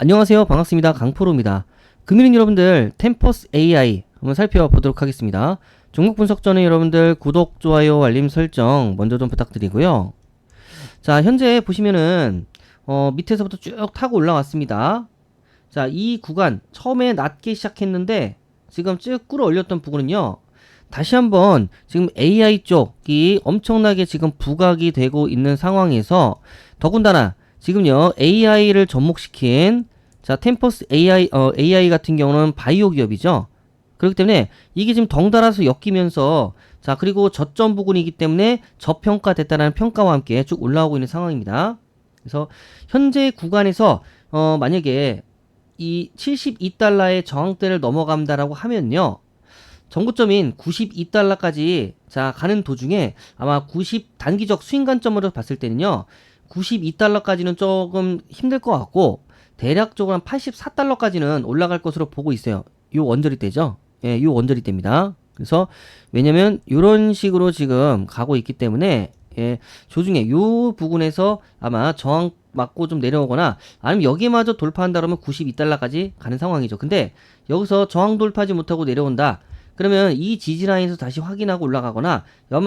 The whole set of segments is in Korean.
안녕하세요. 반갑습니다. 강프로입니다. 금일인 여러분들 템퍼스 AI 한번 살펴보도록 하겠습니다. 종목 분석 전에 여러분들 구독, 좋아요, 알림 설정 먼저 좀 부탁드리고요. 자, 현재 보시면은 어, 밑에서부터 쭉 타고 올라왔습니다. 자, 이 구간 처음에 낮게 시작했는데 지금 쭉 끌어올렸던 부분은요. 다시 한번 지금 AI 쪽이 엄청나게 지금 부각이 되고 있는 상황에서 더군다나 지금요 AI를 접목시킨 자 템퍼스 AI 어, AI 같은 경우는 바이오 기업이죠. 그렇기 때문에 이게 지금 덩달아서 엮이면서 자 그리고 저점 부분이기 때문에 저평가됐다는 평가와 함께 쭉 올라오고 있는 상황입니다. 그래서 현재 구간에서 어 만약에 이 72달러의 저항대를 넘어간다라고 하면요. 정고점인 92달러까지 자 가는 도중에 아마 90 단기적 수익 관점으로 봤을 때는요. 92달러까지는 조금 힘들 것 같고 대략적으로 한 84달러까지는 올라갈 것으로 보고 있어요. 요 원저리 때죠. 예, 요 원저리 때입니다. 그래서 왜냐면 요런 식으로 지금 가고 있기 때문에 예, 조중에 요 부분에서 아마 저항 맞고 좀 내려오거나 아니면 여기마저 돌파한다 그러면 92달러까지 가는 상황이죠. 근데 여기서 저항 돌파하지 못하고 내려온다. 그러면 이 지지 라인에서 다시 확인하고 올라가거나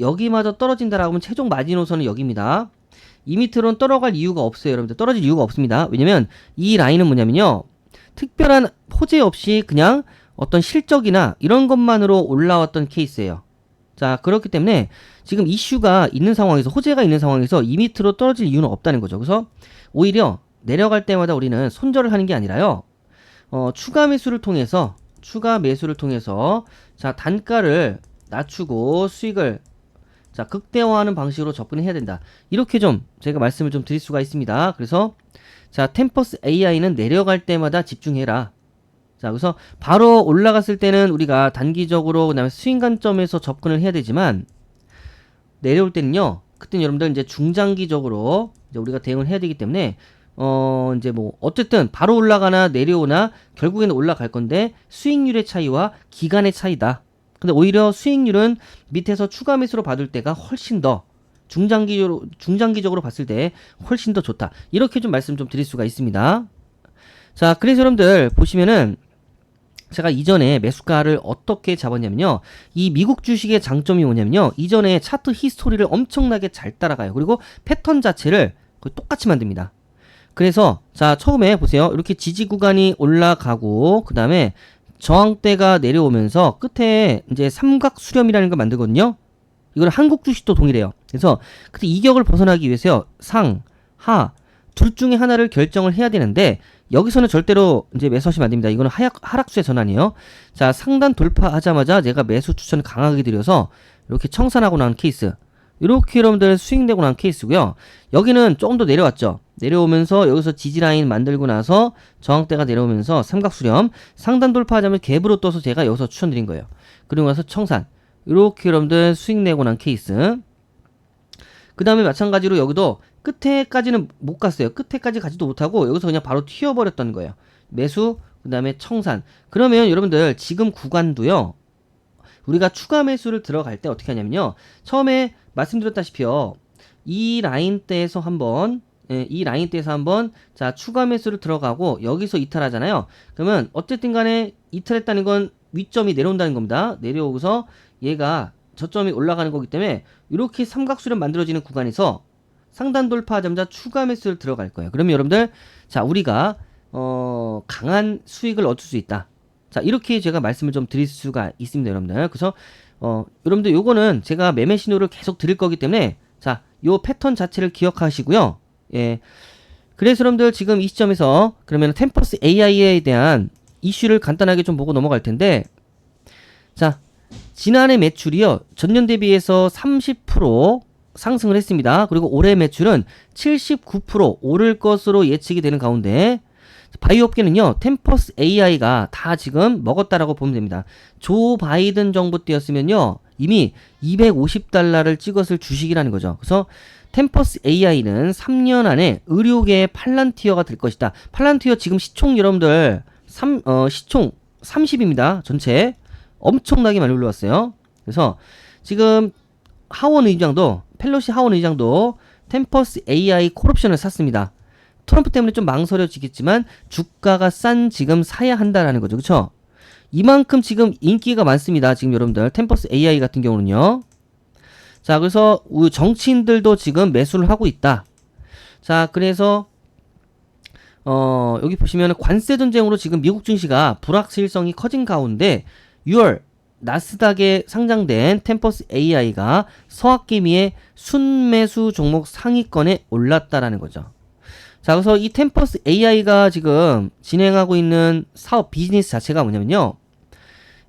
여기마저 떨어진다라고 하면 최종 마지노선은 여기입니다. 이 밑으로는 떨어갈 이유가 없어요, 여러분들. 떨어질 이유가 없습니다. 왜냐면 이 라인은 뭐냐면요. 특별한 호재 없이 그냥 어떤 실적이나 이런 것만으로 올라왔던 케이스예요. 자, 그렇기 때문에 지금 이슈가 있는 상황에서 호재가 있는 상황에서 이 밑으로 떨어질 이유는 없다는 거죠. 그래서 오히려 내려갈 때마다 우리는 손절을 하는 게 아니라요. 어, 추가 매수를 통해서 추가 매수를 통해서 자, 단가를 낮추고 수익을 자, 극대화하는 방식으로 접근을 해야 된다. 이렇게 좀 제가 말씀을 좀 드릴 수가 있습니다. 그래서 자, 템퍼스 AI는 내려갈 때마다 집중해라. 자, 그래서 바로 올라갔을 때는 우리가 단기적으로 그다음에 스윙 관점에서 접근을 해야 되지만 내려올 때는요. 그때는 여러분들 이제 중장기적으로 이제 우리가 대응을 해야 되기 때문에 어 이제 뭐 어쨌든 바로 올라가나 내려오나 결국에는 올라갈 건데 수익률의 차이와 기간의 차이다. 근데 오히려 수익률은 밑에서 추가 매수로 받을 때가 훨씬 더 중장기적으로 중장기적으로 봤을 때 훨씬 더 좋다. 이렇게 좀 말씀 좀 드릴 수가 있습니다. 자, 그래서 여러분들 보시면은 제가 이전에 매수가를 어떻게 잡았냐면요. 이 미국 주식의 장점이 뭐냐면요. 이전에 차트 히스토리를 엄청나게 잘 따라가요. 그리고 패턴 자체를 거의 똑같이 만듭니다. 그래서 자, 처음에 보세요. 이렇게 지지 구간이 올라가고 그 다음에 저항대가 내려오면서 끝에 이제 삼각 수렴이라는 걸 만들거든요. 이거는 한국 주식도 동일해요. 그래서 그때 이격을 벗어나기 위해서요. 상, 하, 둘 중에 하나를 결정을 해야 되는데 여기서는 절대로 이제 매수하시면 안 됩니다. 이거는 하락, 하락수의 전환이에요. 자, 상단 돌파하자마자 제가 매수 추천을 강하게 드려서 이렇게 청산하고 난 케이스. 이렇게 여러분들 스윙되고 난 케이스고요. 여기는 조금 더 내려왔죠. 내려오면서 여기서 지지라인 만들고 나서 저항대가 내려오면서 삼각수렴 상단 돌파하자면 갭으로 떠서 제가 여기서 추천드린 거예요. 그리고 나서 청산. 이렇게 여러분들 스윙 내고 난 케이스. 그 다음에 마찬가지로 여기도 끝에까지는 못 갔어요. 끝에까지 가지도 못하고 여기서 그냥 바로 튀어버렸던 거예요. 매수, 그 다음에 청산. 그러면 여러분들 지금 구간도요. 우리가 추가 매수를 들어갈 때 어떻게 하냐면요. 처음에 말씀드렸다시피요. 이 라인 대에서 한번 예, 이 라인대에서 한번 자 추가 매수를 들어가고 여기서 이탈하잖아요. 그러면 어쨌든 간에 이탈했다는 건 위점이 내려온다는 겁니다. 내려오고서 얘가 저점이 올라가는 거기 때문에 이렇게 삼각수렴 만들어지는 구간에서 상단 돌파하자마자 추가 매수를 들어갈 거예요. 그러면 여러분들 자 우리가 어 강한 수익을 얻을 수 있다. 자 이렇게 제가 말씀을 좀 드릴 수가 있습니다, 여러분들. 그래서 어 여러분들 요거는 제가 매매 신호를 계속 드릴 거기 때문에 자 요 패턴 자체를 기억하시고요. 예. 그래서 여러분들 지금 이 시점에서 그러면 템퍼스 AI에 대한 이슈를 간단하게 좀 보고 넘어갈 텐데 자 지난해 매출이요 전년 대비해서 30% 상승을 했습니다. 그리고 올해 매출은 79% 오를 것으로 예측이 되는 가운데 바이오 업계는요 템퍼스 AI가 다 지금 먹었다라고 보면 됩니다. 조 바이든 정부 때였으면요 이미 250달러를 찍었을 주식이라는 거죠. 그래서 템퍼스 AI는 3년 안에 의료계의 팔란티어가 될 것이다. 팔란티어 지금 시총 여러분들 3, 어, 시총 30입니다. 전체. 엄청나게 많이 올라왔어요. 그래서 지금 하원 의장도, 펠로시 하원 의장도 템퍼스 AI 콜옵션을 샀습니다. 트럼프 때문에 좀 망설여지겠지만 주가가 싼 지금 사야 한다라는 거죠. 그쵸? 이만큼 지금 인기가 많습니다. 지금 여러분들 템퍼스 AI 같은 경우는요. 자, 그래서 우- 정치인들도 지금 매수를 하고 있다. 자, 그래서 어, 여기 보시면 관세 전쟁으로 지금 미국 증시가 불확실성이 커진 가운데 6월 나스닥에 상장된 템퍼스 AI가 서학개미의 순매수 종목 상위권에 올랐다라는 거죠. 자, 그래서 이 템퍼스 AI가 지금 진행하고 있는 사업 비즈니스 자체가 뭐냐면요.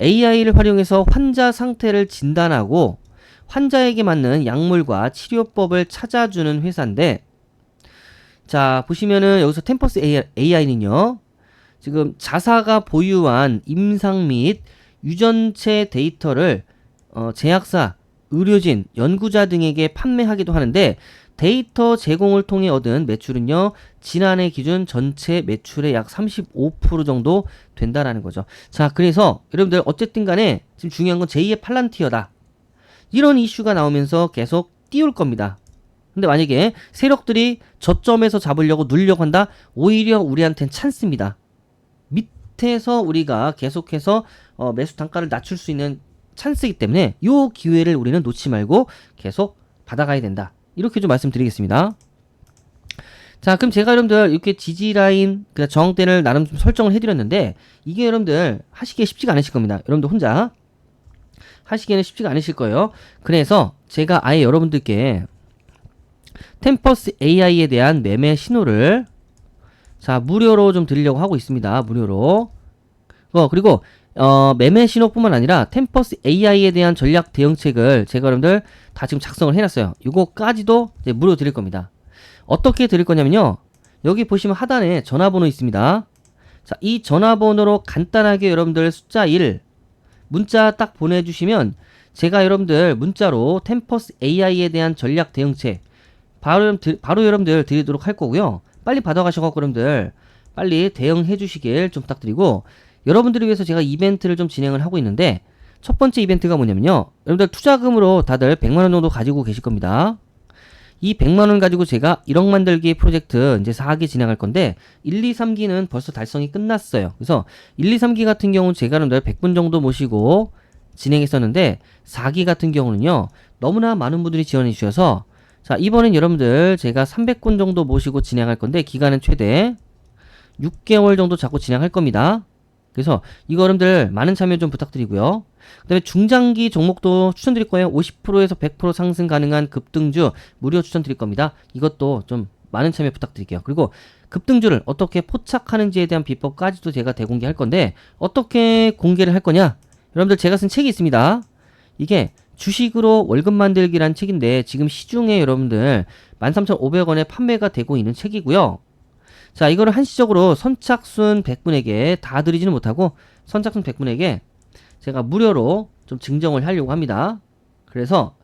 AI를 활용해서 환자 상태를 진단하고 환자에게 맞는 약물과 치료법을 찾아주는 회사인데 자, 보시면은 여기서 템퍼스 AI는요. 지금 자사가 보유한 임상 및 유전체 데이터를 어, 제약사, 의료진, 연구자 등에게 판매하기도 하는데 데이터 제공을 통해 얻은 매출은요. 지난해 기준 전체 매출의 약 35% 정도 된다라는 거죠. 자, 그래서 여러분들 어쨌든 간에 지금 중요한 건 제2의 팔란티어다. 이런 이슈가 나오면서 계속 띄울 겁니다. 근데 만약에 세력들이 저점에서 잡으려고 누려고 한다? 오히려 우리한텐 찬스입니다. 밑에서 우리가 계속해서 어, 매수 단가를 낮출 수 있는 찬스이기 때문에 이 기회를 우리는 놓지 말고 계속 받아가야 된다. 이렇게 좀 말씀드리겠습니다. 자, 그럼 제가 여러분들 이렇게 지지 라인, 그 저항대를 나름 좀 설정을 해드렸는데 이게 여러분들 하시기에 쉽지가 않으실 겁니다. 여러분들 혼자 하시기에는 쉽지가 않으실 거예요. 그래서 제가 아예 여러분들께 템퍼스 AI에 대한 매매 신호를 자 무료로 좀 드리려고 하고 있습니다. 무료로. 어 그리고 어 매매 신호뿐만 아니라 템퍼스 AI에 대한 전략 대응책을 제가 여러분들 다 지금 작성을 해놨어요. 이거까지도 무료 드릴 겁니다. 어떻게 드릴 거냐면요. 여기 보시면 하단에 전화번호 있습니다. 자, 이 전화번호로 간단하게 여러분들 숫자 1 문자 딱 보내주시면 제가 여러분들 문자로 템퍼스 AI에 대한 전략 대응책 바로, 바로 여러분들 드리도록 할 거고요. 빨리 받아가셔갖고 여러분들 빨리 대응해 주시길 좀 부탁드리고 여러분들을 위해서 제가 이벤트를 좀 진행을 하고 있는데 첫 번째 이벤트가 뭐냐면요. 여러분들 투자금으로 다들 100만원 정도 가지고 계실 겁니다. 이 100만 원 가지고 제가 1억 만들기 프로젝트 이제 4기 진행할 건데 1, 2, 3기는 벌써 달성이 끝났어요. 그래서 1, 2, 3기 같은 경우는 제가 여러분들 100분 정도 모시고 진행했었는데 4기 같은 경우는요. 너무나 많은 분들이 지원해 주셔서 자, 이번엔 여러분들 제가 300분 정도 모시고 진행할 건데 기간은 최대 6개월 정도 잡고 진행할 겁니다. 그래서 이거 여러분들 많은 참여 좀 부탁드리고요. 그 다음에 중장기 종목도 추천드릴 거예요. 50%에서 100% 상승 가능한 급등주 무료 추천드릴 겁니다. 이것도 좀 많은 참여 부탁드릴게요. 그리고 급등주를 어떻게 포착하는지에 대한 비법까지도 제가 대공개할 건데 어떻게 공개를 할 거냐? 여러분들 제가 쓴 책이 있습니다. 이게 주식으로 월급 만들기란 책인데 지금 시중에 여러분들 13,500원에 판매가 되고 있는 책이고요. 자, 이거를 한시적으로 선착순 100분에게 다 드리지는 못하고 선착순 100분에게 제가 무료로 좀 증정을 하려고 합니다. 그래서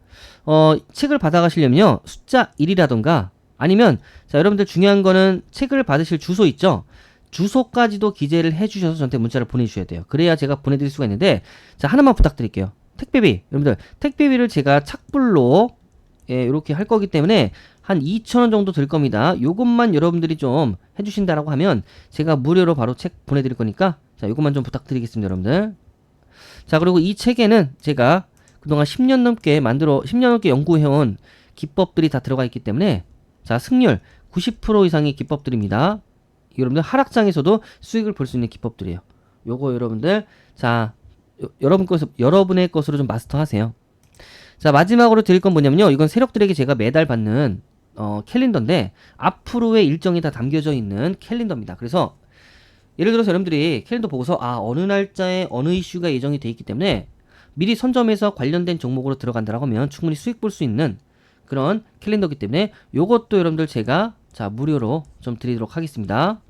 어, 책을 받아가시려면요. 숫자 1이라던가 아니면 자, 여러분들 중요한 거는 책을 받으실 주소 있죠? 주소까지도 기재를 해주셔서 저한테 문자를 보내주셔야 돼요. 그래야 제가 보내드릴 수가 있는데 자 하나만 부탁드릴게요. 택배비 여러분들 택배비를 제가 착불로 예, 이렇게 할 거기 때문에 한 2,000원 정도 들 겁니다. 요것만 여러분들이 좀 해주신다라고 하면 제가 무료로 바로 책 보내드릴 거니까 자 요것만 좀 부탁드리겠습니다, 여러분들. 자 그리고 이 책에는 제가 그동안 10년 넘게 만들어 10년 넘게 연구해온 기법들이 다 들어가 있기 때문에 자 승률 90% 이상의 기법들입니다. 여러분들 하락장에서도 수익을 볼 수 있는 기법들이에요. 요거 여러분들 자 여, 여러분 것으 여러분의 것으로 좀 마스터하세요. 자 마지막으로 드릴 건 뭐냐면요. 이건 세력들에게 제가 매달 받는 어, 캘린더인데 앞으로의 일정이 다 담겨져 있는 캘린더입니다. 그래서 예를 들어서 여러분들이 캘린더 보고서 아 어느 날짜에 어느 이슈가 예정이 돼 있기 때문에 미리 선점해서 관련된 종목으로 들어간다라고 하면 충분히 수익 볼 수 있는 그런 캘린더기 때문에 요것도 여러분들 제가 자 무료로 좀 드리도록 하겠습니다.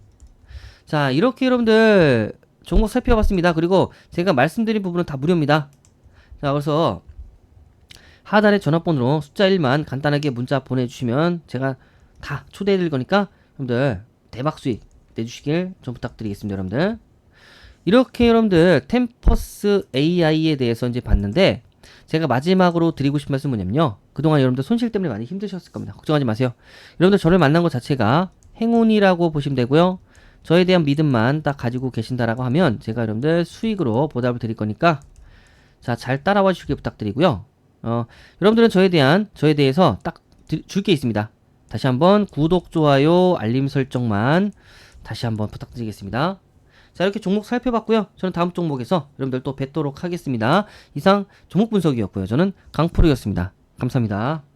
자 이렇게 여러분들 종목 살펴봤습니다. 그리고 제가 말씀드린 부분은 다 무료입니다. 자 그래서 하단에 전화번호로 숫자 1만 간단하게 문자 보내주시면 제가 다 초대해 드릴 거니까 여러분들 대박 수익 내주시길 좀 부탁드리겠습니다 여러분들 이렇게 여러분들 템퍼스 AI에 대해서 이제 봤는데 제가 마지막으로 드리고 싶은 말씀은 뭐냐면요 그동안 여러분들 손실 때문에 많이 힘드셨을 겁니다 걱정하지 마세요 여러분들 저를 만난 것 자체가 행운이라고 보시면 되고요. 저에 대한 믿음만 딱 가지고 계신다라고 하면 제가 여러분들 수익으로 보답을 드릴 거니까 자, 잘 따라와 주시길 부탁드리고요. 어, 여러분들은 저에 대한 저에 대해서 딱 줄 게 있습니다. 다시 한번 구독, 좋아요, 알림 설정만 다시 한번 부탁드리겠습니다. 자, 이렇게 종목 살펴봤고요. 저는 다음 종목에서 여러분들 또 뵙도록 하겠습니다. 이상 종목 분석이었고요. 저는 강프로였습니다. 감사합니다.